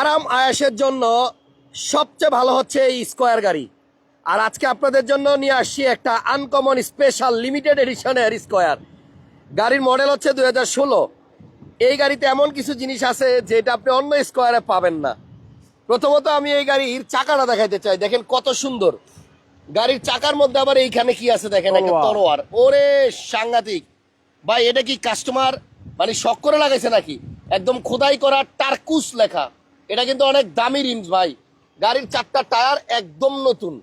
আরাম আয়াসের জন্য সবচেয়ে ভালো হচ্ছে এই স্কোয়ার গাড়ি। আর আজকে আপনাদের জন্য নিয়ে আসছি একটা আনকমন স্পেশাল লিমিটেড এডিশনের স্কোয়ার। গাড়ির মডেল হচ্ছে দুই হাজার ষোলো। এই গাড়িতে এমন কিছু জিনিস আছে যেটা আপনি অন্য স্কোয়ারে পাবেন না। প্রথমত আমি এই গাড়ির চাকাটা দেখাইতে চাই। দেখেন কত সুন্দর। গাড়ির চাকার মধ্যে আবার এইখানে কি আছে দেখেন? একটা তরোয়ার ওরে সাংঘাতিক। ভাই এটা কি কাস্টমার মানে শখ করে লাগাইছে নাকি? একদম খোদাই করা টার্কুস লেখা। এটা কিন্তু অনেক দামি রিমস ভাই। গাড়ির চারটা টায়ার একদম নতুন।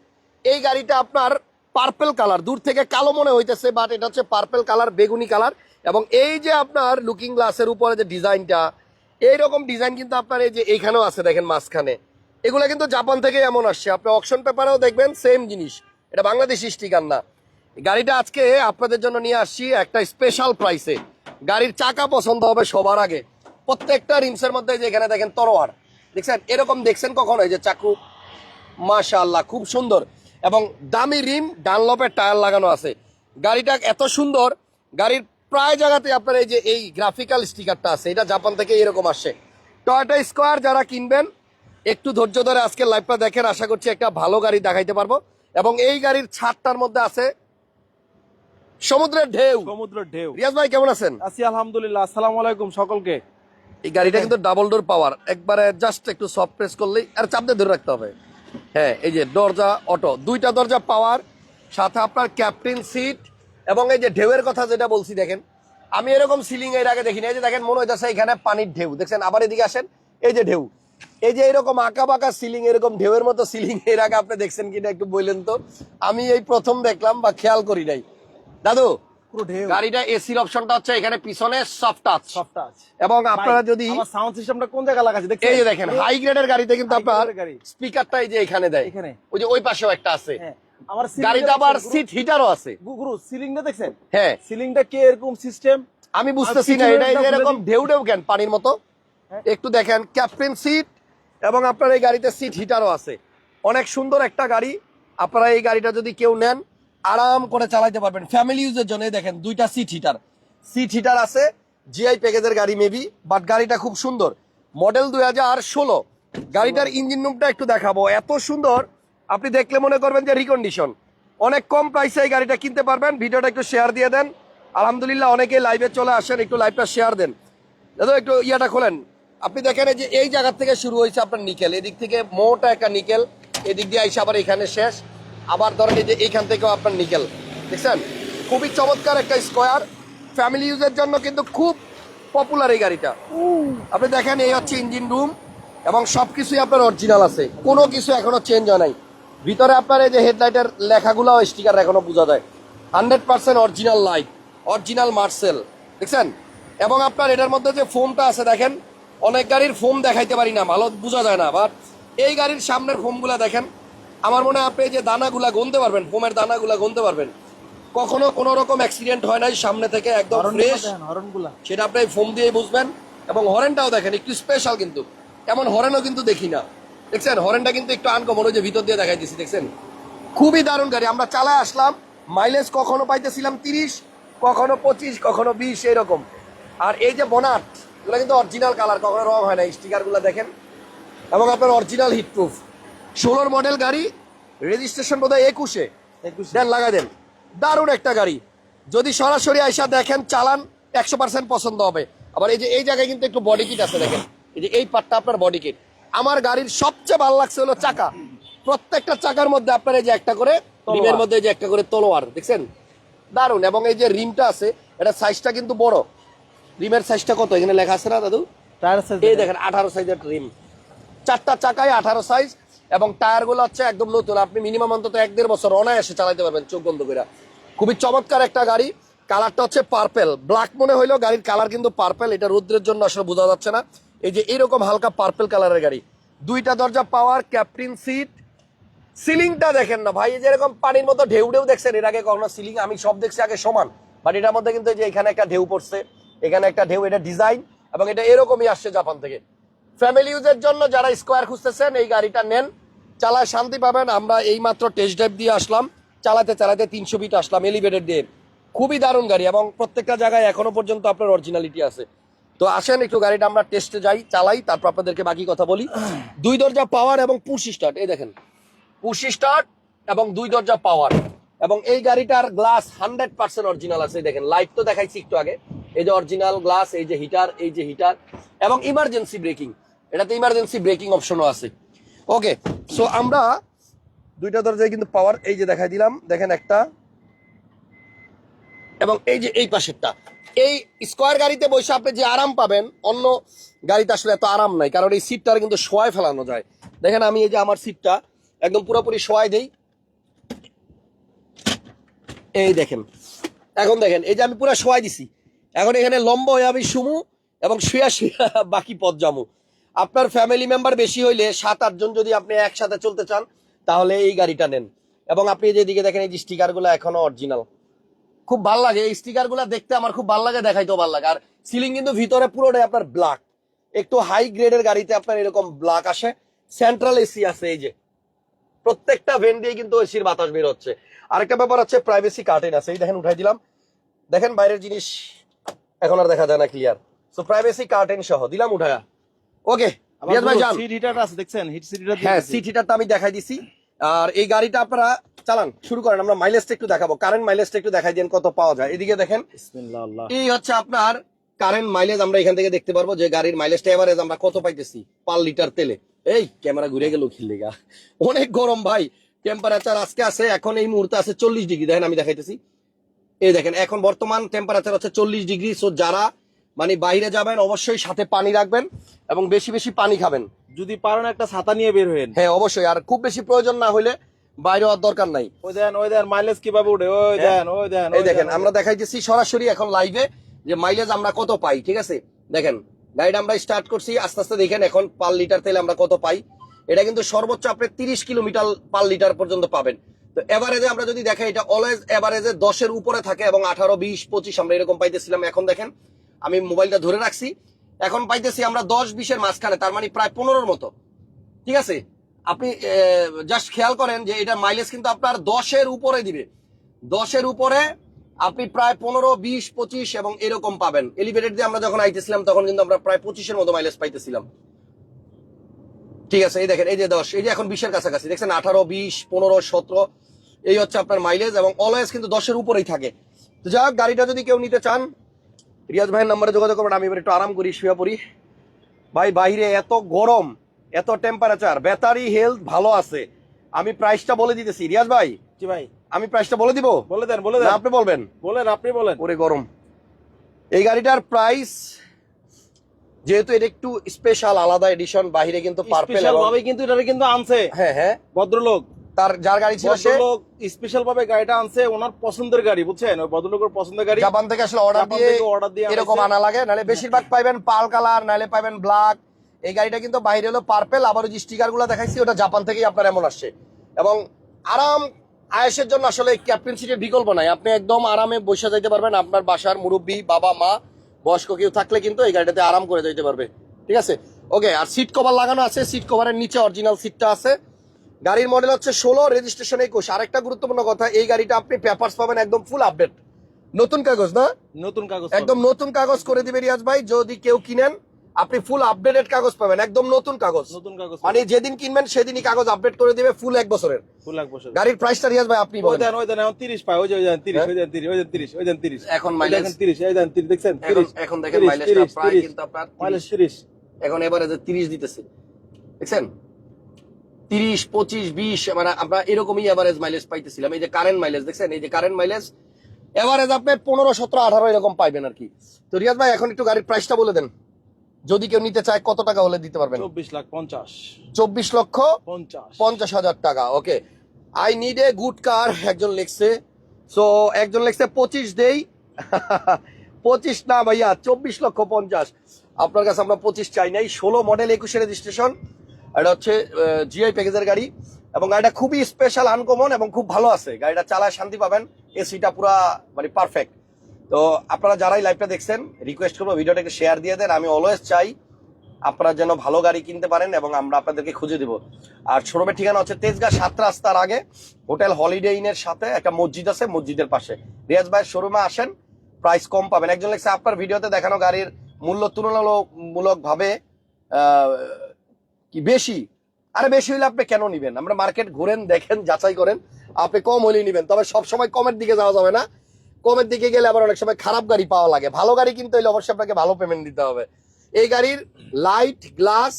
এই গাড়িটা আপনার পার্পেল কালার দূর থেকে কালো মনে হইতেছে বাট এটা হচ্ছে পার্পেল কালার বেগুনি কালার এবং এই যে আপনার লুকিং গ্লাসের উপরে যে ডিজাইনটা এইরকম ডিজাইন কিন্তু আপনার এই যে এইখানেও আছে, দেখেন মাঝখানে। এগুলো কিন্তু জাপান থেকে এমন আসছে। আপনি অকশন পেপারেও দেখবেন সেম জিনিস। এটা বাংলাদেশি স্টিকার না। গাড়িটা আজকে আপনাদের জন্য নিয়ে আসছি একটা স্পেশাল প্রাইসে গাড়ির চাকা পছন্দ হবে সবার আগে। প্রত্যেকটা রিমসের মধ্যে যে এখানে দেখেন তরোয়ার। দেখছেন? এরকম দেখছেন কখনো এই যে চাকু? মাশাআল্লাহ খুব সুন্দর। এবং দামি রিম ডানলপের টায়ার লাগানো আছে। গাড়িটা এত সুন্দর গাড়ির প্রায় জায়গাতে আপনার এই যে এই গ্রাফিক্যাল স্টিকারটা আছে এটা জাপান থেকে এরকম আসে টয়টা স্কোয়ার যারা কিনবেন একটু ধৈর্য ধরে আজকে লাইভটা দেখেন। আশা করছি একটা ভালো গাড়ি দেখাইতে পারব। এবং এই গাড়ির ছাদটার মধ্যে আছে সমুদ্রের ঢেউ। সমুদ্রের ঢেউ। রিয়াজ ভাই কেমন আছেন? আছি আলহামদুলিল্লাহ। আসসালামু আলাইকুম সকলকে। এই গাড়িটা কিন্তু ডাবল ডোর পাওয়ার একবারে জাস্ট একটু সফট প্রেস করলেই আর চাপ দিয়ে ধরে রাখতে হবে। হ্যাঁ এই যে দরজা অটো দুইটা দরজা পাওয়ার সাথে আপনার ক্যাপ্টেন সিট এবং এই যে ঢেউয়ের কথা যেটা বলছি দেখেন আমি এরকম সিলিং এর আগে দেখিনি। এই যে দেখেন মনে হইতেছে এখানে পানির ঢেউ। দেখছেন আবার এদিকে আসেন এই যে ঢেউ। এই যে এরকম আঁকা বাঁকা সিলিং এরকম ঢেউয়ের মতো সিলিং এর আগে আপনি দেখছেন কিনা একটু বললেন তো। আমি এই প্রথম দেখলাম বা খেয়াল করি নাই। দাদু গাড়িটা এসির অপশনটা হচ্ছে এখানে পিছনে সফট টাচ সফট টাচ এবং আপনারা যদি সাউন্ড সিস্টেমটা কোন জায়গায় লাগাছে দেখছেন? এই যে দেখেন হাই গ্রেডের গাড়িতে কিন্তু আপনার। স্পিকারটা এই যে এখানে দেয়। এখানে। ওই যে ওই পাশেও একটা আছে। হ্যাঁ আমার গাড়িতে আবার সিট হিটারও আছে। গুরু সিলিংটা দেখছেন? হ্যাঁ। সিলিংটা কি এরকম সিস্টেম আমি বুঝতেছি না এটা এরকম ঢেউ ঢেউ কেন পানির মতো? হ্যাঁ। একটু দেখেন ক্যাপ্টেন সিট এবং আপনার এই গাড়িতে সিট হিটারও আছে। অনেক সুন্দর একটা গাড়ি। আপনারা এই গাড়িটা যদি কেউ নেন আরাম করে চালাইতে পারবেন। ফ্যামিলি ইউজের জন্য দেখেন দুইটা সিট হিটার সিট হিটার আছে জিআই প্যাকেজের গাড়ি মেবি বাট গাড়িটা খুব সুন্দর। মডেল দুই হাজার ষোলো। গাড়িটার ইঞ্জিন রুমটা একটু দেখাবো। এত সুন্দর, আপনি দেখলে মনে করবেন যে রিকন্ডিশন অনেক কম প্রাইসে এই গাড়িটা কিনতে পারবেন। ভিডিওটা একটু শেয়ার দিয়ে দেন। আলহামদুলিল্লাহ অনেকে লাইভে চলে আসেন, একটু লাইভটা শেয়ার দেন। দাদা, একটু ইয়াটা খোলেন। আপনি দেখেন যে এই জায়গা থেকে শুরু হয়েছে আপনার নিকেল। এদিক থেকে মোটা একটা নিকেল। এদিক দিয়ে আইসা আবার এখানে শেষ। আবার ধরেন এই যে এইখান থেকেও আপনার নিকেল। দেখছেন? খুবই চমৎকার একটা স্কোয়ার। ফ্যামিলি ইউজের জন্য কিন্তু খুব পপুলার এই গাড়িটা। আপনি দেখেন, এই হচ্ছে ইঞ্জিন রুম এবং সব সবকিছুই আপনার অরিজিনাল আছে। কোনো কিছু এখনও চেঞ্জ হয় নাই। ভিতরে আপনার এই যে হেডলাইটের লেখাগুলো স্টিকার এখনও বোঝা যায়। Hundred percent original light original Marcel দেখছেন? এবং আপনার এটার মধ্যে যে ফোমটা আছে, দেখেন? অনেক গাড়ির ফোম দেখাইতে পারি না, ভালো বোঝা যায় না। বাট এই গাড়ির সামনের ফোমগুলা দেখেন। আমার মনে হয় আপনি যে দানাগুলা গুনতে পারবেন ফোমের দানাগুলা গুনতে পারবেন। কখনো কোনো রকম অ্যাক্সিডেন্ট হয় নাই সামনে থেকে একদম ফ্রেশ হরনগুলা সেটা আপনি ফোম দিয়ে বুঝবেন। এবং হরেনটাও দেখেন একটু স্পেশাল কিন্তু। এমন হরেনও কিন্তু দেখি না। দেখছেন? হরেনটা কিন্তু একটু আনকমন ওই যে ভিতর দিয়ে দেখাই দিছি দেখছেন? খুবই দারুণ গাড়ি। আমরা চালায় আসলাম। মাইলেজ কখনো পাইতেছিলাম তিরিশ কখনো পঁচিশ কখনো বিশ এরকম। আর এই যে বনাট এগুলো কিন্তু অরিজিনাল কালার কখনো রং হয় না স্টিকারগুলো দেখেন। এবং আপনার অরিজিনাল হিটপ্রুফ ষোলোর মডেল গাড়ি রেজিস্ট্রেশন বোধহয় একুশে। একুশ। দেন লাগা দেন। দারুণ একটা গাড়ি। যদি সরাসরি আইসা দেখেন চালান একশো পার্সেন্ট পছন্দ হবে। আবার এই যে এই জায়গায় কিন্তু একটু বডি কিট আছে দেখেন। এই যে এই পার্টটা আপনার বডি কিট আমার গাড়ির সবচেয়ে ভালো লাগছে হলো চাকা। প্রত্যেকটা চাকার মধ্যে আপনার এই যে একটা করে রিমের মধ্যে এই যে একটা করে তলোয়ার দেখছেন? দারুণ। এবং এই যে রিমটা আছে এটা সাইজটা কিন্তু বড়। রিমের সাইজটা কত? এখানে লেখা আছে না দাদু? টায়ার সাইজ এই দেখেন। আঠারো সাইজের রিম। চারটা চাকায় আঠারো সাইজ এবং টায়ারগুলো হচ্ছে একদম নতুন। আপনি মিনিমাম অন্তত এক দেড় বছর অনায়াসে চালাতে পারবেন চোখ বন্ধ করে খুবই চমৎকার একটা গাড়ি। কালারটা হচ্ছে পার্পেল ব্ল্যাক মনে হইল গাড়ির কালার কিন্তু পার্পেল এটা রৌদ্রের জন্য আসলে বোঝা যাচ্ছে না। এই যে এরকম হালকা পার্পেল কালারের গাড়ি। দুইটা দরজা পাওয়ার ক্যাপ্টেন সিট সিলিংটা দেখেন না ভাই, এই যে এরকম পানির মতো ঢেউ ঢেউ দেখছেন, এর আগে কখনো সিলিং আমি সব দেখছি আগে সমান। বাট এটার মধ্যে কিন্তু যে এখানে একটা ঢেউ পড়ছে, এখানে একটা ঢেউ, এটা ডিজাইন এবং এটা এরকমই আসছে জাপান থেকে। ফ্যামিলি ইউজের জন্য যারা স্কোয়ার খুঁজতেছেন, এই গাড়িটা নেন। চালায় শান্তি পাবেন। আমরা এই মাত্র টেস্ট ড্রাইভ দিয়ে আসলাম। চালাতে চালাতে তিনশো ফিট আসলাম এলিভেটেড দিয়ে। খুবই দারুণ গাড়ি এবং প্রত্যেকটা জায়গায় এখনও পর্যন্ত আপনার অরিজিনালিটি আছে। তো আসেন একটু গাড়িটা আমরা টেস্টে যাই, চালাই, তারপর আপনাদেরকে বাকি কথা বলি। দুই দরজা পাওয়ার এবং পুশি স্টার্ট এই দেখেন। পুশি স্টার্ট এবং দুই দরজা পাওয়ার এবং এই গাড়িটার গ্লাস হান্ড্রেড পার্সেন্ট অরিজিনাল আছে দেখেন। লাইট তো দেখাইছি একটু আগে। এই যে অরিজিনাল গ্লাস এই যে হিটার এই যে হিটার এবং ইমার্জেন্সি ব্রেকিং এটাতে ইমার্জেন্সি ব্রেকিং অপশনও আছে। ওকে সো আমরা দুইটা দরজায় কিন্তু পাওয়ার এই যে দেখাই দিলাম, দেখেন একটা এবং এই যে এই পাশেরটা। এই স্কোয়ার গাড়িতে বসে আপনি যে আরাম পাবেন, অন্য গাড়িতে আসলে এত আরাম নাই, কারণ এই সিটটা কিন্তু শোয়ায় ফেলানো যায়। দেখেন আমি এই যে আমার সিটটা একদম পুরোপুরি শোয়াই দেই। এই দেখেন, এখন দেখেন, এই যে আমি পুরো শোয়াই দিছি। এখন এখানে লম্বা হয়ে আমি শুমু এবং শুয়া শুয়া বাকি পথ জামু। আপনার ফ্যামিলি মেম্বার বেশি হইলে সাত আটজন যদি আপনি একসাথে চলতে চান, তাহলে এই গাড়িটা নেন। এবং আপনি যেদিকে দেখেন, এই যে স্টিকারগুলো এখনও অরিজিনাল খুব ভালো লাগে, এই স্টিকার দেখতে আমার খুব ভালো লাগে, দেখাইতেও ভালো লাগে। আর সিলিং কিন্তু ভিতরে পুরোটাই আপনার ব্ল্যাক একটু হাই গ্রেডের গাড়িতে আপনার এরকম ব্ল্যাক আসে। সেন্ট্রাল এসি আছে, এই যে। প্রত্যেকটা ভেন দিয়ে কিন্তু এসির বাতাস বের হচ্ছে। আরেকটা ব্যাপার হচ্ছে প্রাইভেসি কার্টেন আছে। এই দেখেন, উঠাই দিলাম। দেখেন বাইরের জিনিস, এখন আর দেখা যায় না ক্লিয়ার সো প্রাইভেসি কার্টেন সহ, দিলাম, উঠায়া। ওকে রিয়াজ ভাই যান। সিট আছে দেখছেন? হিট সিট হিটার হ্যাঁ সিট হিটারটা আমি দেখাই দিছি। আর এই গাড়িটা আপনারা চালান শুরু করেন আমরা মাইলেজটা একটু দেখাবো। কারেন্ট মাইলেজটা একটু দেখাই দেন কত পাওয়া যায়। এদিকে দেখেন বিসমিল্লাহ। এই হচ্ছে আপনার কারেন্ট মাইলেজ আমরা এখান থেকে দেখতে পারব যে গাড়ির মাইলেজটা এভারেজ আমরা কত পাইতেছি পার লিটার তেলে। এই ক্যামেরা ঘুরে গেল খিল্লিগা অনেক গরম ভাই। টেম্পারেচার আজকে আছে এখন এই মুহূর্তে আছে চল্লিশ ডিগ্রি। দেখেন আমি দেখাইতেছি। এই দেখেন এখন বর্তমান টেম্পারেচার হচ্ছে চল্লিশ ডিগ্রি। সো যারা মানে বাইরে যাবেন অবশ্যই সাথে পানি রাখবেন এবং বেশি বেশি পানি খাবেন। যদি পারেন একটা ছাতা নিয়ে বের হইন হ্যাঁ অবশ্যই। আর খুব বেশি প্রয়োজন না হলে বাইরে হওয়ার দরকার নাই। ওই দেন ওই দেন মাইলেজ কীভাবে উঠে? ওই দেন ওই দেন হ্যাঁ। এই দেখেন আমরা দেখাইতেছি সরাসরি এখন লাইভে যে মাইলেজ আমরা কত পাই ঠিক আছে? দেখেন গাড়িটা আমরা স্টার্ট করছি আস্তে আস্তে দেখেন এখন পার লিটার তেলে আমরা কত পাই। এটা কিন্তু সর্বোচ্চ আপনি তিরিশ কিলোমিটার পার লিটার পর্যন্ত পাবেন। তো এভারেজে আমরা যদি দেখেন এটা অলওয়েজ এভারেজে দশের উপরে থাকে এবং আঠারো বিশ পঁচিশ আমরা এরকম পাইতেছিলাম। এখন দেখেন আমি মোবাইলটা ধরে রাখছি। এখন পাইতেছি আমরা দশ বিশের মাঝখানে, তার মানে প্রায় পনেরোর মতো। ঠিক আছে? আপনি জাস্ট খেয়াল করেন যে এটা মাইলেজ কিন্তু আপনার দশের উপরে দিবে। দশের উপরে আপনি প্রায় পনেরো, বিশ, পঁচিশ এবং এরকম পাবেন। এলিভেটেড দিয়ে আমরা যখন আইতেছিলাম, তখন কিন্তু আমরা প্রায় পঁচিশের মতো মাইলেজ পাইতেছিলাম। ঠিক আছে? এই দেখেন, এই যে দশ, এই যে এখন বিশের কাছাকাছি। দেখছেন, আঠারো, বিশ, পনেরো, সতেরো, এই হচ্ছে আপনার মাইলেজ এবং অলওয়েজ কিন্তু দশের উপরেই থাকে। তো যাই গাড়িটা যদি কেউ নিতে চান রিয়াজ ভাইয়ের নাম্বারে যোগাযোগ করবেন আমি এবার একটু আরাম করি শুয়ে পড়ি। ভাই বাইরে এত গরম এত টেম্পারেচার ব্যাটারি হেলথ ভালো আছে। আমি প্রাইসটা বলে দিতেছি। রিয়াজ ভাই? জি ভাই। আমি প্রাইসটা বলে দিব? বলে দেন বলে দেন। আপনি বলবেন। বলেন আপনি বলেন। ওরে গরম। এই গাড়িটার প্রাইস যেহেতু এটা একটু স্পেশাল আলাদা এডিশন বাইরে কিন্তু পার্পেল ভাবে কিন্তু এটা কিন্তু আনছে। হ্যাঁ হ্যাঁ। ভদ্রলোক। তার যার গাড়ি ছিল সে স্পেশাল ভাবে গাড়িটা আনছে ওনার পছন্দের গাড়ি বুঝছেন? ওই ভদ্রলোকের পছন্দের গাড়ি জাপান থেকে আসলে অর্ডার দিয়ে order দিয়ে এরকম আনা লাগে নাহলে বেশিরভাগ পাইবেন পাল কালার নাহলে পাইবেন ব্ল্যাক এই গাড়িটা কিন্তু বাইরে হলো পার্পেল আবার ওই যে দেখাইছি ওটা জাপান থেকেই আপনার এমন আসছে। এবং আরাম আয়েসের জন্য আসলে ক্যাপ্টেন সিটের বিকল্প নাই। আপনি একদম আরামে বসে যাইতে পারবেন আপনার বাসার মুরব্বী বাবা মা বয়স্ক কেউ থাকলে কিন্তু এই গাড়িটাতে আরাম করে যাইতে পারবে। ঠিক আছে? ওকে আর সিট কভার লাগানো আছে সিট কভারের নিচে অরিজিনাল সিটটা আছে। গাড়ির মডেল হচ্ছে ষোলো রেজিস্ট্রেশন একুশ। আরেকটা গুরুত্বপূর্ণ কথা এই গাড়িটা আপনি পেপারস পাবেন একদম ফুল আপডেট নতুন কাগজ না? নতুন কাগজ একদম নতুন কাগজ করে দিবে রিয়াজ ভাই যদি কেউ কিনেন আপনি ফুল আপডেটেড কাগজ পাবেন একদম নতুন কাগজ। নতুন কাগজ মানে যেদিন কিনবেন সেদিনই কাগজ আপডেট করে দিবে ফুল এক বছরের। ফুল এক বছর গাড়ির প্রাইসটা রিয়াজ ভাই আপনি ওই বলেন। দেন ওই দেন এখন 30 পায় ওই যে ওই দেন 30 হ্যাঁ? ওই দেন 30 ওই দেন 30 ওই দেন 30 এখন মাইলেজ দেখেন 30 এই দেন 30 দেখছেন? এখন 30 এখন দেখেন মাইলেজটা প্রায় কিন্তু আপনার মাইলেজ 30 30 এখন এবারে যে তিরিশ দিতেছে দেখছেন? তিরিশ পঁচিশ বিশ মানে আমরা এরকমই এভারেজ মাইলেজ পাইতেছিলাম। এই যে কারেন্ট মাইলেজ দেখছেন? এই যে কারেন্ট মাইলেজ এভারেজ আপনি পনেরো সতেরো আঠারো এরকম পাইবেন আর কি। তো রিয়াজ ভাই এখন একটু গাড়ির প্রাইসটা বলে দেন। যদি কেউ নিতে চায় কত টাকা হলে দিতে পারবেন? 24 লাখ 50 চব্বিশ লক্ষ 50 পঞ্চাশ হাজার টাকা okay I need a good car একজন লিখছে। সো একজন লিখছে পঁচিশ দেই। পঁচিশ না ভাইয়া চব্বিশ লক্ষ পঞ্চাশ। আপনার কাছে আমরা পঁচিশ চাই নাই ষোলো মডেল একুশে রেজিস্ট্রেশন এটা হচ্ছে জিআই প্যাকেজের গাড়ি, এবং গাড়িটা খুবই স্পেশাল আনকমন এবং খুব ভালো আছে। গাড়িটা চালায় শান্তি পাবেন এসিটা পুরা মানে পারফেক্ট তো আপনারা যারাই লাইভটা দেখছেন রিকোয়েস্ট করব ভিডিওটাকে শেয়ার দিয়ে দেন। আমি অলওয়েজ চাই আপনারা যেন ভালো গাড়ি কিনতে পারেন, এবং আমরা আপনাদেরকে খুঁজে দিব। আর শোরুমের ঠিকানা হচ্ছে তেজগাঁ সাত রাস্তার আগে, হোটেল হলিডে ইনের সাথে একটা মসজিদ আছে, মসজিদের পাশে। রিয়াজ ভাইয়ের শোরুমে আসেন প্রাইস কম পাবেন। একজন লেগছে আপনার ভিডিওতে দেখানো গাড়ির মূল্য তুলনামূলক ভাবে কি বেশি? আরে বেশি হইলে আপনি কেন নিবেন? আমরা মার্কেট ঘুরেন দেখেন যাচাই করেন। আপনি কম হলেই নিবেন। তবে সব সময় কমের দিকে যাওয়া যাবে না। কমের দিকে গেলে আবার অনেক সময় খারাপ গাড়ি পাওয়া লাগে। ভালো গাড়ি কিনতে হলে অবশ্যই আপনাকে ভালো পেমেন্ট দিতে হবে। এই গাড়ির লাইট গ্লাস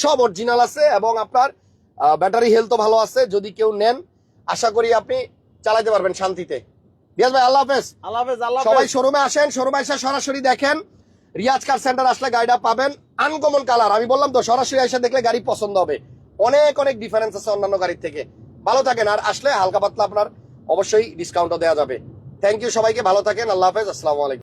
সব অরিজিনাল আছে এবং আপনার ব্যাটারি হেলথও ভালো আছে। যদি কেউ নেন আশা করি আপনি চালাতে পারবেন শান্তিতে। রিয়াজ ভাই আল্লাহ হাফেজ। আল্লাহ হাফেজ আল্লাহ সবাই শোরুমে আসেন শোরুমে এসে সরাসরি দেখেন। রিয়াজ কার সেন্টার আসলে গাড়িটা পাবেন। আনকমন কালার আমি বললাম তো, সরাসরি এসে দেখলে গাড়ি পছন্দ হবে। অনেক অনেক ডিফারেন্স আছে অন্যান্য গাড়ির থেকে। ভালো থাকেন, আর আসলে হালকা পাতলা আপনার অবশ্যই ডিসকাউন্টও দেওয়া যাবে। থ্যাংক ইউ সবাইকে, ভালো থাকেন, আল্লাহ হাফেজ, আসসালামু আলাইকুম।